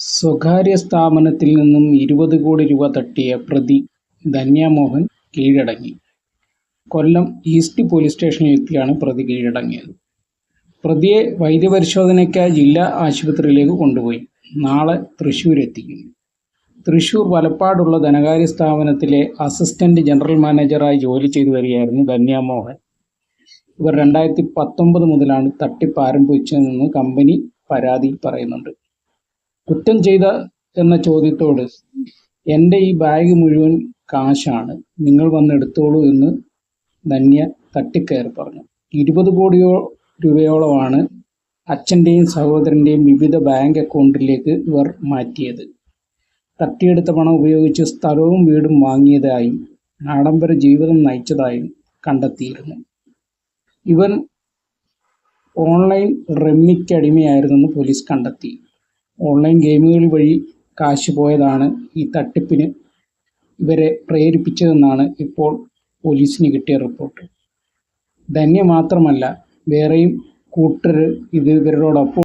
സ്വകാര്യ സ്ഥാപനത്തിൽ നിന്നും ഇരുപത് കോടി രൂപ തട്ടിയ പ്രതി ധന്യമോഹൻ കീഴടങ്ങി. കൊല്ലം ഈസ്റ്റ് പോലീസ് സ്റ്റേഷനിൽ എത്തിയാണ് പ്രതി കീഴടങ്ങിയത്. പ്രതിയെ വൈദ്യപരിശോധനയ്ക്കായി ജില്ലാ ആശുപത്രിയിലേക്ക് കൊണ്ടുപോയി. നാളെ തൃശൂരെത്തിക്കും. തൃശൂർ വലപ്പാടുള്ള ധനകാര്യ സ്ഥാപനത്തിലെ അസിസ്റ്റന്റ് ജനറൽ മാനേജറായി ജോലി ചെയ്തു വരികയായിരുന്നു ധന്യമോഹൻ. ഇവർ രണ്ടായിരത്തി പത്തൊമ്പത് മുതലാണ് തട്ടിപ്പ് ആരംഭിച്ചതെന്ന് കമ്പനി പരാതിയിൽ പറയുന്നുണ്ട്. കുറ്റം ചെയ്ത എന്ന ചോദ്യത്തോട് എന്റെ ഈ ബാഗ് മുഴുവൻ കാശാണ്. നിങ്ങൾ വന്നെടുത്തോളൂ എന്ന് ധന്യ തട്ടിക്കയറി പറഞ്ഞു. ഇരുപത് കോടിയോ രൂപയോളമാണ് അച്ഛന്റെയും സഹോദരന്റെയും വിവിധ ബാങ്ക് അക്കൗണ്ടിലേക്ക് ഇവർ മാറ്റിയത്. തട്ടിയെടുത്ത പണം ഉപയോഗിച്ച് സ്ഥലവും വീടും വാങ്ങിയതായും ആഡംബര ജീവിതം നയിച്ചതായും കണ്ടെത്തിയിരുന്നു. ഇവൻ ഓൺലൈൻ റമ്മിക്കടിമയായിരുന്നെന്ന് പോലീസ് കണ്ടെത്തി. ഓൺലൈൻ ഗെയിമുകൾ വഴി കാശ് പോയതാണ് ഈ തട്ടിപ്പിന് ഇവരെ പ്രേരിപ്പിച്ചതെന്നാണ് ഇപ്പോൾ പോലീസിന് കിട്ടിയ റിപ്പോർട്ട്. ധന്യ മാത്രമല്ല വേറെയും കൂട്ടർ ഇത് ഇവരോടൊപ്പം